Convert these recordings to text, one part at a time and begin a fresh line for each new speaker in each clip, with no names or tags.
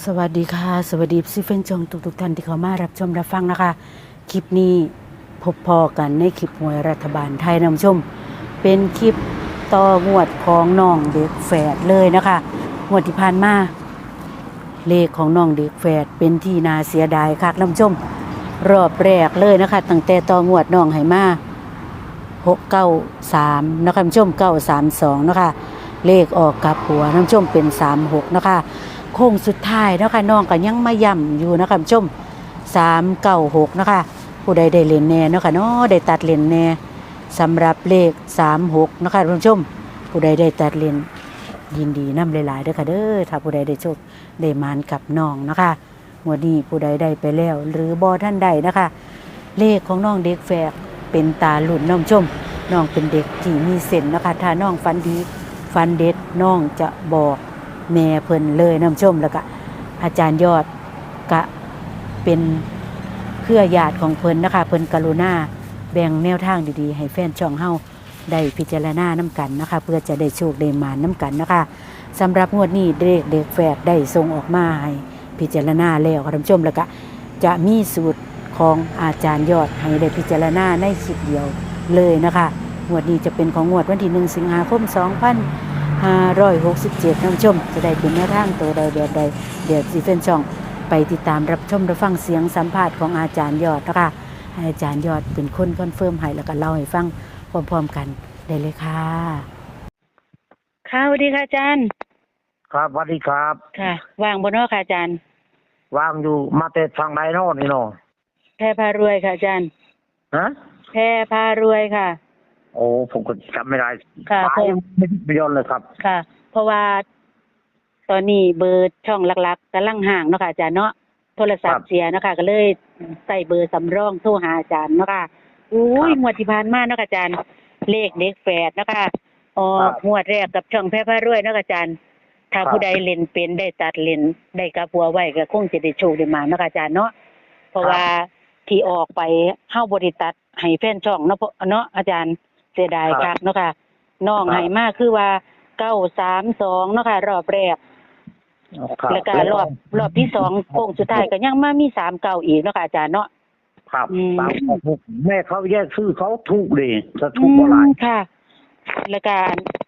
สวัสดีค่ะ สวัสดีซิเฟนจงทุกทุกๆท่านที่เข้ามารับชมรับฟังนะคะ คลิปนี้พบพอกันในคลิปหวยรัฐบาลไทยนำชม เป็นคลิปต่องวดของน้องเด็กแฝดเลยนะคะงวดที่ผ่านมาเลขของน้องเด็กแฝดเป็นที่นาเสียดายค่ะท่านผู้ชม รอบแรกเลยนะคะตั้งแต่ต่องวดน้องไหมาหกเก้าสามนะคะท่านผู้ชมเก้าสามสองนะคะเลขออกกับหัวน้ำชมเป็นสามหกนะคะ โค้งสุดท้ายนะคะน้องก็ยังมาย่ำอยู่นะคะผู้ชมสามเก้าหกนะคะผู้ใดได้เลนแน่นะคะเนาะได้ตัดเลนแน่สำหรับเลขสามหกนะคะท่านผู้ชม ผู้ใดได้ตัดเลนยินดีนำหลายๆด้อค่ะเด้อถ้าผู้ใดได้โชคได้มานกับน้องนะคะงวดนี้ผู้ใดได้ไปแล้ว หรือบอท่านใดนะคะ เลขของน้องเด็กแฝกเป็นตาหลุนน้องชมน้องเป็นเด็กที่มีเส้นนะคะ ถ้าน้องฟันดีฟันเด็ดน้องจะบอก แม่เพิ่นเลยน้องชมแล้วก็อาจารย์ยอดก็เป็นเครือญาติของเพิ่นนะคะเพิ่นกรุณาแบ่งแนวทางดีๆ ให้แฟนช่องเฮาได้พิจารณาน้ำกันนะคะ เพื่อจะได้โชคได้มานน้กันนะคะสำหรับงวดนี้เด็กเด็กแฝดได้ส่งออกมาให้พิจารณาแล้วค่ะท่านผู้ชมแล้วก็จะมีสูตรของอาจารย์ยอดให้ได้พิจารณาในคลิปเดียวเลยนะคะงวดนี้จะเป็นของงวดวันที่หนึ่งสิงหาคม 2567ท่านผู้ชม จะได้เป็นแนวทางตัวใดแบบใด เดี๋ยวซีเฟนช่อง ไปติดตามรับชมรับฟังเสียงสัมภาษณ์ของอาจารย์ยอดนะคะให้อาจารย์ยอดเป็นคนคอนเฟิร์มให้แล้วก็เล่าให้ฟังพร้อมๆกันได้เลยค่ะ ค่ะสวัสดีค่ะอาจารย์
ครับสวัสดีครับ
ค่ะว่างบนนอค่ะอาจารย์
วางอยู่มาแต่ทางไหนโน่นนี่เนาะ
แพรพารวยค่ะอาจารย์
ฮะ
แพรพารวยค่ะ
โอ้ผมก็จำไม่ได้
ค่ะ
ไปไม่ได้ยนเลยครับ
ค่ะ เพราะว่า ตอนนี้เบอร์ช่องหลักๆกำลังห่างเนาะค่ะอาจารย์เนาะโทรศัพ
ครั
ท์
บ
เสียเนาะค่ะก็เลยใส่เบอร์สำรองโทรหาอาจารย์เนาะค่ะอุ้ย
ครับ
งวดที่ผ่านมาเนาะค่ะอาจารย์ เลขเด็กแฝดเนาะค่ะออ
ครั
ก
บ
งวดแรกกับช่องแพร่พารวยเนาะค่ะอาจารย์ ถ้า
ครับ
ผู้ใดเล่นเป็นได้ตัดเล่นได้กับหัวไว้ก็คงจะได้โชคได้มาเนาะค่ะอาจารย์เนาะเพราะว่าที่ออกไปเฮาบ่ได้ตัดให้แฟนช่องเนาะเพราะเนาะอาจารย์ เสียดาย
ครับ
คักเนาะค่ะน้องให้มาคือว่า932เนาะค่ะรอบแรก
ครับ
แล้วก็รอบรอบที่สองโค้งสุดท้ายก็ยังมามีสามเก่าอีกเนาะค่ะอาจารย์เนาะ
ครับ
อืม
ตามข้อมูลแม่เขาแยกชื่อเขาถูกดีจะถูกเท่าไหร่
อืมค่ะ แล้วก็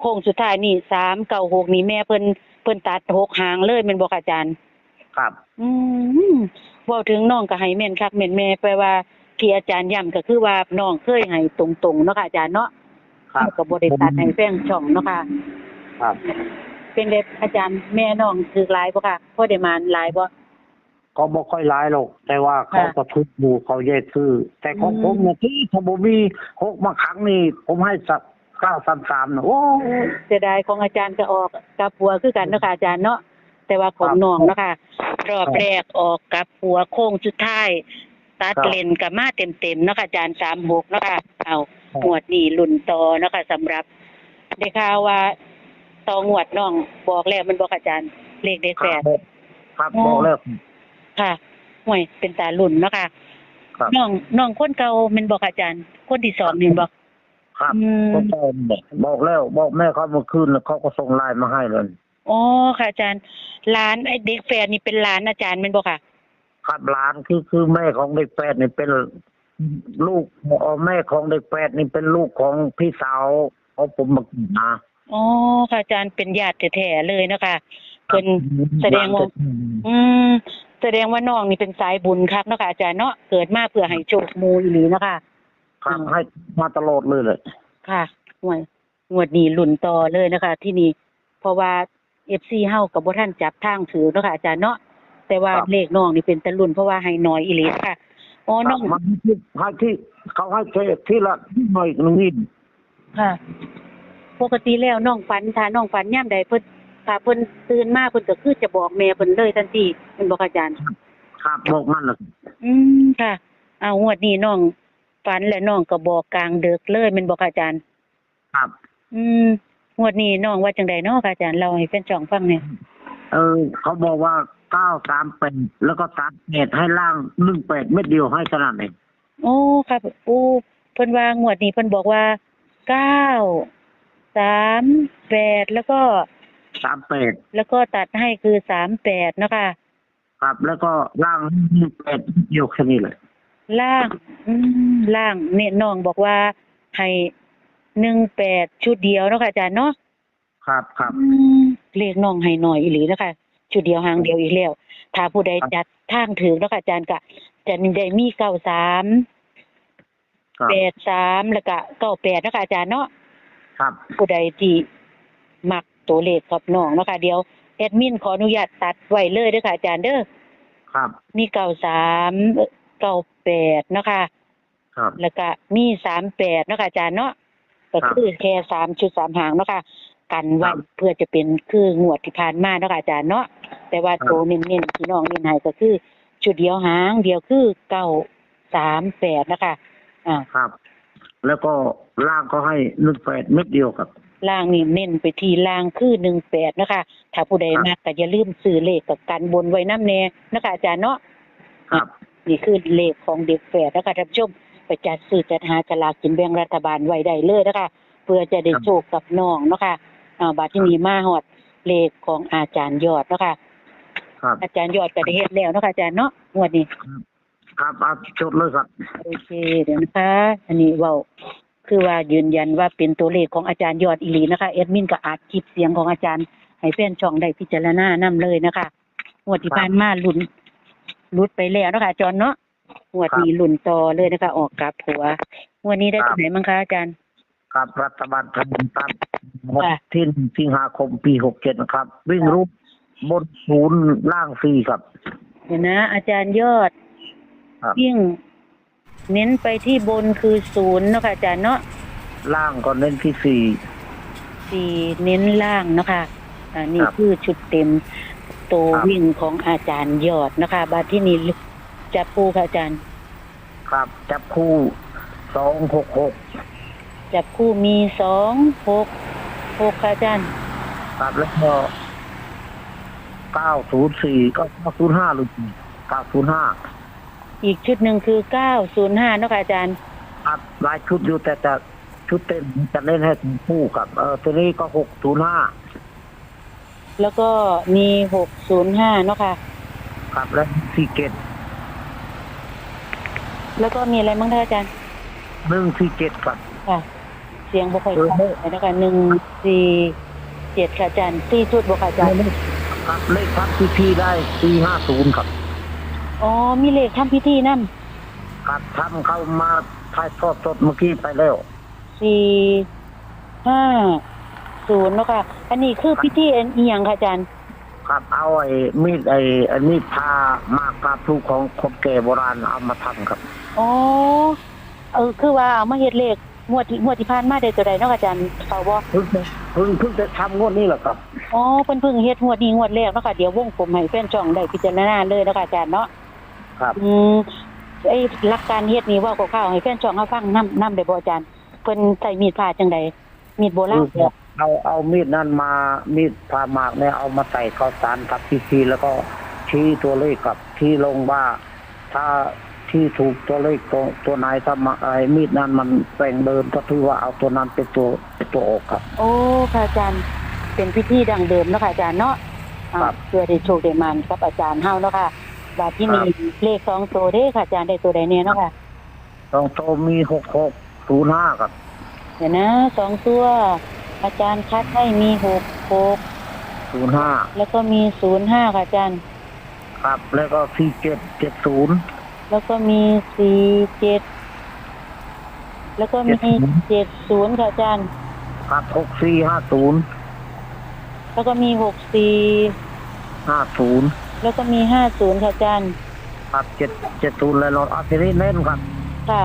โค้งสุดท้ายนี่สามเก่าหกนี่แม่เพิ่นเพิ่นตัดหกหางเลยแม่นบ่ค่ะอาจารย์
ครับ
อืมเว้าถึงน้องก็ให้แม่นคักแม่นแม่แปลว่า ที่อาจารย์ย้ำก็คือว่าน้องเคยให้ตรงๆเนาะค่ะอาจารย์เนาะ
ครับ
ก็บ่ได้ตัดให้แฟนช่องเนาะค่ะ
ครับ
เป็นเด็กอาจารย์แม่น้องถือหลายบ่ค่ะพอได้มานหลายบ่
ก็บ่ค่อยร้ายหรอกแต่ว่าเขา
ค่ะ
ก็ทุกอยู่เขาแยกชื่อแต่ของ
อืม
ผมเนี่ยที่ถ้าบ่มีหกมาครั้งนี่ผมให้สักเก้าสามสามนะโอ้
เสียดายของอาจารย์ก็ออกกับหัวคือกันเนาะค่ะอาจารย์เนาะแต่ว่าของ
ครับ
น้องเนาะค่ะรอบแรกออกกับหัวโค้งสุดท้าย ตัด
ครับ
เลนกับมาเต็มๆเนาะค่ะอาจารย์สามหกเนาะค่ะเอา
ครับ
หวดนี้ลุ่นต่อเนาะค่ะสำหรับได้ข่าวว่าต่องวดน้องบอกแล้วมันบอกอาจารย์เลขเด็กแฝด
ครับ
อ๋อ
บอกแล้ว
ค่ะห่วยเป็นตาลุ่นเนาะค่ะ
ครับ
น้องน้องคนเก่าแมันบอกอาจารย์ คนที่สองนี่บอก
ครับ
อืม
ก็บอกบอกแล้ว บอกแม่เขาเมื่อคืนแล้วเขาก็ส่งไลน์มาให้เลย
อ๋อค่ะอาจารย์ร้านไอ้เด็กแฝดนี่เป็นร้านอาจารย์แมันบอกค่ะ
ครับหลานคือคือแม่ของเด็กแปดนี่เป็นลูกเอ่อแม่ของเด็กแปดนี่เป็นลูกของพี่สาวของผมมากินนะ
อ๋อค่ะอาจารย์เป็นญาติแท้ๆเลยเนาะคะเพิ่นแสดงว่าอืมแสดงว่าน้องนี่เป็นสายบุญครับเนาะค่ะอาจารย์เนาะเกิดมาเพื่อให้โชคหมูอีหลีเนาะค่ะ
ครับให้มาตลอดเลยเลย
ค่ะงวดงวดนี้ลุ่นต่อเลยนะคะ ที่นี่เพราะว่า FC เฮากับบ่ทันจับทางถือเนาะค่ะอาจารย์เนาะ แต่ว่าเลขน้องนี่เป็นตะลุ่นเพราะว่าให้น้อยอีหลีค่ะอ๋อน้อง
มันที่ให้ที่เขาให้เทที่ละหน่อยหนึงนี่
ค่ะ ปกติแล้วน้องฝันถ้าน้องฝันยามใดเพิ่นถ้าเพิ่นตื่นมาเพิ่นก็คือจะบอกแม่เพิ่นเลยทันทีแม่นบ่คะอาจารย์
ครับบอกมันนะ
อืมค่ะ เอางวดนี้น้องฝันและน้องก็บอกกลางดึกเลยแม่นบ่คะอาจารย์
ครับ
อืมงวดนี้น้องว่าจังไดเนาะค่ะอาจารย์เล่าให้แฟนจ่องฟังหน่อย
เออ เขาบอกว่า เก้าสามแปดแล้วก็ตัดเน็ตให้ล่างหนึ่งแปดเม็ดเดียวให้ขนาดนี้
โอ้ครับโอ้เพิ่นว่างวดนี้เพิ่นบอกว่าเก้าสามแปดแล้วก็
สามแปด
แล้วก็ตัดให้คือสามแปดเนาะค่ะ
ครับ แล้วก็ร่างแปดเดียวแค่นี้เลย
ล่างอืมล่างเนี่ยน้องบอกว่าให้หนึ่งแปดชุดเดียวเนาะค่ะอาจารย์เนาะ
ครับครับ
อืมเลขน้องให้หน่อยอีหลีนะคะ ชุดเดียวหางเดียวอีกแล้วถ้าผู้ใดจัดทางถึงเนาะค่ะอาจารย์ก็จะได้มีเก้าสาม
ครับ
แปดสามแล้วก็เก้าแปดเนาะค่ะอาจารย์เนาะ
ครับ
ผู้ใดที่มักตัวเลขกับน้องเนาะค่ะเดี๋ยวแอดมินขออนุญาตตัดไว้เลยเด้อค่ะอาจารย์เด้อ
ครับ
มีเก้าสามเก้าแปดเนาะค่ะ
ครับ
แล้วก็มีสามแปดเนาะค่ะอาจารย์เนาะก็
ครับ
คือแค่สามชุดสามหางเนาะค่ะกันไว้
ครับ
เพื่อจะเป็นคืองวดที่ผ่านมาเนาะค่ะอาจารย์เนาะ แต่ว่า
ครับ
ตัวเน้นๆที่น้องเน้นให้ก็คือ ชุดเดียวหางเดียวคือเก้าสามแปดนะคะ อ่า
ครับ แล้วก็ร่างก็ให้หนึ่งแปดเม็ดเดียวครับ
ล่างนี่เน้นไปที่ล่างคือหนึ่งแปดนะคะ ถ้าผู้ใด
ครับ
มากก็อย่าลืมซื้อเลขกับกันบนไว้น้ำแน่นะคะ อาจารย์เนาะ
ครับ
นี่คือเลขของเด็กแฝดนะคะท่านผู้ชมไปจัดซื้อจัดหาฉลากกินแบ่งรัฐบาลไว้ได้เลยนะคะ เพื่อจะได้
ครับ
โชคกับน้องเนาะค่ะอ่าบัดที่นี้มาฮอดเลขของอาจารย์ยอดเนาะค่ะ
ครับ
อาจารย์ยอดก็ได้เฮ็ดแล้วเนาะค่ะอาจารย์เนาะงวดนี้
ครับเอาจดเลยครับ
โอเคเดี๋ยวนะคะ อันนี้เว้าคือว่ายืนยันว่าเป็นตัวเลขของอาจารย์ยอดอีหลีนะคะเอดมินก็อาจคลิปเสียงของอาจารย์ให้แฟนช่องได้พิจารณานํเลยนะคะงวดที่ผ่านมาลุ้นลุดไปแล้วเนาะค่ะอาจารย์เนาะงวดนี้ลุ้นต่อเลยนะคะ ออกกลับหัวงวดนี้ได้ตัวไหนมั้งคะอาจารย์
ครับรัฐบาลทำตาม
ค่ะ
ที่สิงหาคมปีหกเจ็ดนะครับ วิ่งรูป บนศูนย์ล่างฟรีครับ
เดี๋ยวนะ อาจารย์ยอด
ครับ
ยิ่งเน้นไปที่บนคือศูนย์เนาะค่ะอาจารย์เนาะ
ล่างก็เน้นที่สี่
สี่เน้นล่างเนาะค่ะอ่านี่
ครับ
คือชุดเต็มตัว
ครับ
วิ่งของอาจารย์ยอดนะคะบาดที่นี่จะปูค่ะอาจารย์
ครับ จับคู่สองหกหก
จับคู่มีสองหกหกค่ะอาจารย์
ครับแล้วก็ เก้าศูนย์สี่ก็เก้าศูนย์ห้าหรือเก้าศูนย์ห้า
อีกชุดหนึ่งคือเก้าศูนย์ห้าเนาะค่ะอาจารย์
ครับหลายชุดอยู่แต่จะชุดเต็มจะเล่นให้ถึงคู่กับ เออตัวนี้ก็หกศูนย์ห้า
แล้วก็มีหกศูนย์ห้าเนาะค่ะ
ครับแล้วสี่เจ็ด
แล้วก็มีอะไรบ้างคะอาจารย์
หนึ่งสี่เจ็ดครับ
ค่ะ เสียงบุคคล
เออ
เลยนะคะหนึ่งสี่เจ็ดค่ะอาจารย์สี่ชุดบุคคลอาจารย์
ครับเลขพักที่พี่ได้สี่ห้าศูนย์ครับ
อ๋อ มีเลขทำพิธีนั่น
ครับทำเข้ามาถ่ายทอดสดเมื่อกี้ไปแล้ว
สี่ห้าศูนย์เนาะค่ะ อันนี้คือพิธีอันอีหยังค่ะอาจารย์
ครับเอาไอ้มีดไอ้ไอ้มีดพามากพาพลูกของคนแก่โบราณเอามาทำครับ
อ๋อเออคือว่าเอามาเฮ็ดเลข งวดที่งวดที่ผ่านมาได้ตัวใดเนาะค่ะอาจารย์เขาบ่
เพิ่งจะเพิ่งเพิ่งจะทำงวดนี้แหละครับ
อ๋อเพิ่นเพิ่งเฮ็ดงวดนี้งวดแรกเนาะค่ะเดี๋ยววงผมให้แฟนช่องได้พิจารณาเลยเนาะค่ะอาจารย์เนาะ
ครับ
อืมไอ้หลักการเฮ็ดนี่เว่าคร่าวๆให้แฟนช่องเฮาฟังนํนํได้บ่อาจารย์เพิ่นใช้มีดผ่าจังไดมีดโบราณเหรอ
เอาเอามีดนั่นมามีดพามากเนี่ยเอามาใส่ข้าวสารกับพีซีแล้วก็ชี้ตัวเลขกับที่ลงว่าถ้า ที่ถูกตัวเลขตัวตัวไหนถ้ามาไอ้มีดนั้นมันแปลงเดิมก็ถือว่าเอาตัวนั้นเป็นตัวเป็นตัวออกครับ
โอ้ค่ะอาจารย์เป็นพิธีดังเดิมเนาะค่ะอาจารย์เนาะอ่า
ครับ
เพื่อได้โชคได้มันกับอาจารย์เฮาเนาะค่ะบาดที่
ครั
มี
บ
เลขสองตัวเด้ค่ะอาจารย์ได้ตัวใดเนี่ยเนาะค่ะ
ตองโตมีหกหกศูนย์ห้าครับ
เดี๋ยวนะสองตัว อาจารย์คัดให้มีหกหก
ศูนย์ห้า
แล้วก็มีศูนย์ห้าค่ะอาจารย์
ครับ แล้วก็สี่เจ็ดเจ็ดศูนย์
แล้วก็มีสี่เจ็ดแล้วก็มีเจ็ดศูนย์ค่ะอาจารย์
ครับหกสี่ห้าศูนย์
แล้วก็มีหกสี่
ห้าศูนย์
แล้วก็มีห้าศูนย์ค่ะอาจารย์
ครับเจ็ดเจ็ดศูนย์เลยเราเอาทีนี้เน้นครับ
ค่ะ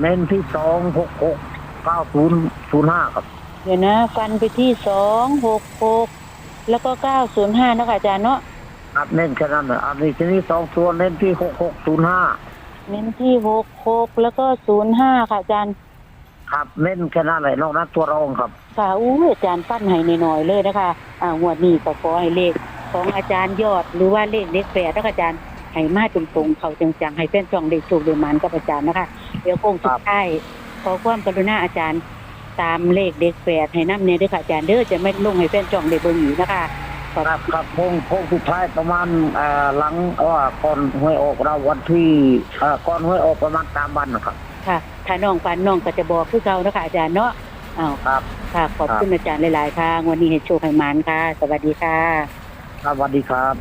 เน้นที่สองหกหกเก้าศูนย์ศูนย์ห้าครับ
เดี๋ยวนะ ฟันไปที่สองหกหกแล้วก็เก้าศูนย์ห้าเนาะค่ะอาจารย์เนาะ
ครับเน้นแค่นั้นเลยอันนี้ทีนี้สองตัวเน้นที่หกหกศูนย์ห้า
เน้นที่หกหกแล้วก็ศูนย์ห้าค่ะอาจารย์
ครับเน้นแค่นั้นเลยนอกนั้นตัวรองครับ
ค่ะอู้อาจารย์ฟันให้หน่อยๆเลยนะคะอ่างวดนี้ก็ขอให้เลขของอาจารย์ยอดหรือว่าเลขเล็กแปดนะคะอาจารย์ให้มาตรงๆเขาจังๆให้แฟนช่องได้สูกได้มันกับอาจารย์นะคะ เดี๋ยวคงสุดท้ายขอความกรุณาอาจารย์ตามเลขเด็กแปดให้น้ำเนี่ยด้วยค่ะอาจารย์เด้อจะไม่ลงให้แฟนช่องได้เบิ่งอีกนะคะ
ขอบ
ครับครับโค้งโค้งสุดท้ายประมาณเอ่อหลังว่าก่อนหวยออกเราวันที่เอ่อก่อนหวยออกประมาณสามวันนะครับ
ค่ะถ้าน้องปันน้องก็จะบอกคือเก่าเนาะคะอาจารย์เนาะอ้าว
ครับ
ค่ะขอบคุณอาจารย์หลาย ๆ ค่ะ วันนี้ให้โชคให้หมานค่ะ สวัสดีค่ะ
ครับสวัสดีครับ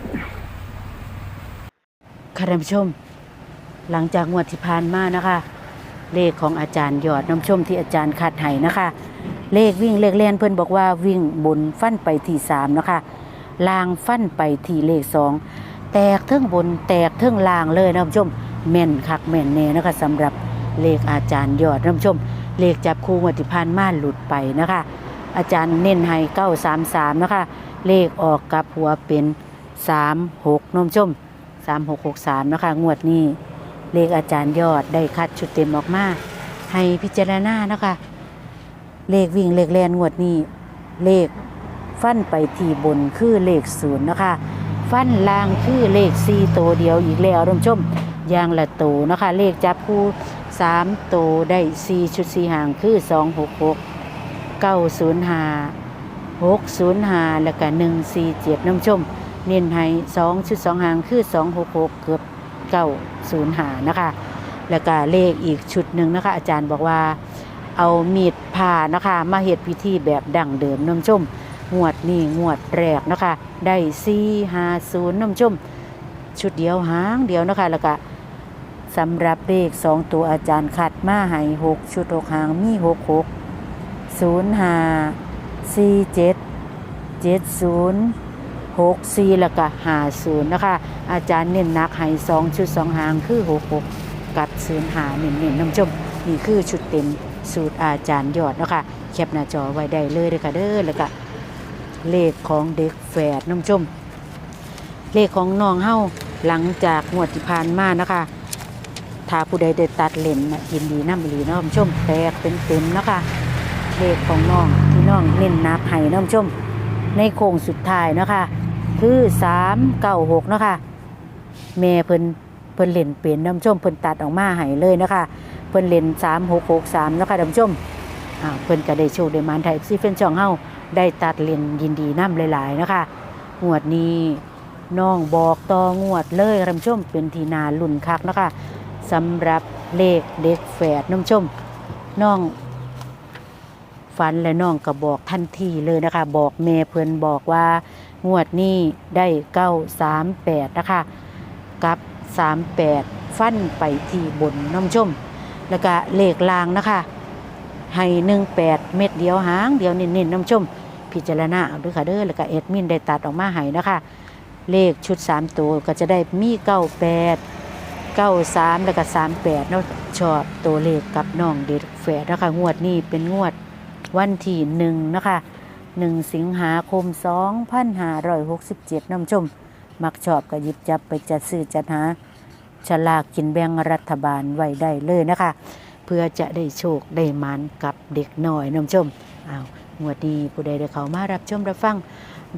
ค่ะท่านผู้ชม หลังจากงวดที่ผ่านมานะคะ เลขของอาจารย์ยอดน้ำชมที่อาจารย์คัดให้นะคะ เลขวิ่งเลขเล่นเพื่อนบอกว่าวิ่งบนฟันไปที่สามนะคะ ลางฟันไปที่เลขสองแตกเทิงบนแตกเทิงลางเลยนะท่านผู้ชมแม่นคักแม่นแน่นะคะสำหรับเลขอาจารย์ยอดน้ำชม เลขจับคู่งวดที่ผ่านมาหลุดไปนะคะ อาจารย์เน้นให้เก้าสามสามนะคะ เลขออกกับหัวเป็นสามหกน้ำชมสามหกหกสามนะคะ งวดนี้เลขอาจารย์ยอดได้คัดชุดเต็มออกมาให้พิจารณานะคะ เลขวิ่งเลขแลนงวดนี้เลข ฟันไปที่บนคือเลขศูนย์นะคะ ฟันล่างคือเลขสี่ตัวเดียวอีกแล้วท่านผู้ชมอยางละตัวนะคะ เลขจับคู่สามตัวได้สี่ชุดสี่หางคือสองหกหกเก้าศูนย์ห้าหกศูนย์ห้าแล้วก็หนึ่งสี่เจ็ดน้ำชม เน้นให้สองชุดสองหางคือสองหกหกเกือบเก้าศูนย์หานะคะ แล้วก็เลขอีกชุดหนึ่งนะคะ อาจารย์บอกว่าเอามีดผ่านะคะ มาเหตุพิธีแบบดั่งเดิมน้ำชม งวดนี่งวดแรกนะคะได้สี่ห้าศูนย์น้ำชมชุดเดียวหางเดียวนะคะแล้วก็สำหรับเลขสองตัวอาจารย์คัดมาให้หกชุดหกหางมีหกหกศูนย์ห้าสี่เจ็ดเจ็ดศูนย์หกสี่แล้วก็หาศูนย์นะคะ อาจารย์เน้นนักให้สองชุดสองหางคือหกหกกับศูนย์หาเน้นเน้นน้ำชมนี่คือชุดเต็มสูตรอาจารย์ยอดนะคะแคปหน้าจอไว้ได้เลยเลยค่ะเด้อแล้วก็ เลขของเด็กแฝดน้ำชม เลขของน้องเฮาหลังจากงวดที่ผ่านมานะคะถ้าผู้ใดได้ตัดเลนนะยินดีน้ำดีน้ำชมแตกเป็นเต็มๆนะคะเลขของน้องที่น้องเน้นนักให้น้ำชม ในโค้งสุดท้ายนะคะคือสามเก้าหกนะคะแม่เพิ่นเพิ่นเล่นเปลี่ยนน้ำชมเพิ่นตัดออกมาให้เลยนะคะเพิ่นเล่นสามหกหกสามนะคะนผู้ชมอ่าเพิ่นก็ได้โชคได้มานไทยซีเฟนช่องเฮา ได้ตัดเล่นยินดีน้ำหลายๆนะคะงวดนี้น้องบอกต่องวดเลยท่านผู้ชมเป็นทีนาลุ่นคักนะคะสำหรับเลขเด็กแฝดน้ำชมน้องฝันและน้องก็บอกทันทีเลยนะคะ บอกเมเพิ่อนบอกว่างวดนี้ได้เก้าสามแปดนะคะกับสามแปดฟันไปที่บนน้ำชม แล้วก็เลขลางนะคะให้หนึ่งแปดเม็ดเดียวหางเดียวเน้นๆน้ำชม พิจารณาเอาด้วยค่ะเด้อแล้วก็เอ็ดมินได้ตัดออกมาให้นะคะ เลขชุดสามตัวก็จะได้มีเก้าแปดเก้าสามแล้วก็สามแปดเนาะชอบตัวเลขกับน้องเด็กแฝดนะคะงวดนี้เป็นงวดวันที่หนึ่งนะคะหนึ่งสิงหาคมสองพันห้าร้อยหกสิบเจ็ดน้ำชม มักชอบก็หยิบจับไปจัดซื้อจัดหาฉลากกินแบ่งรัฐบาลไว้ได้เลยนะคะ เพื่อจะได้โชคได้มันกับเด็กน้อยน้ำชมอ้าว งวดีผู้ใดได้เข้ามารับชมรับฟัง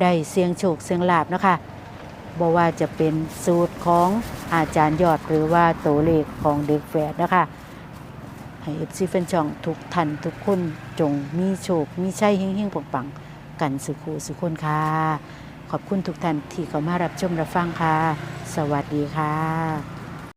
ได้เสียงโชคเสียงลาบนะคะบอกว่าจะเป็นสูตรของอาจารย์ยอดหรือว่าตัวเลขของเด็กแฝดนะคะให้เอฟซีแฟนช่องทุกท่านทุกคนจงมีโชค มีชัยเฮงๆปังๆ กันสุขูสุขคนค่ะ ขอบคุณทุกท่านที่เข้ามารับชมรับฟังค่ะ สวัสดีค่ะ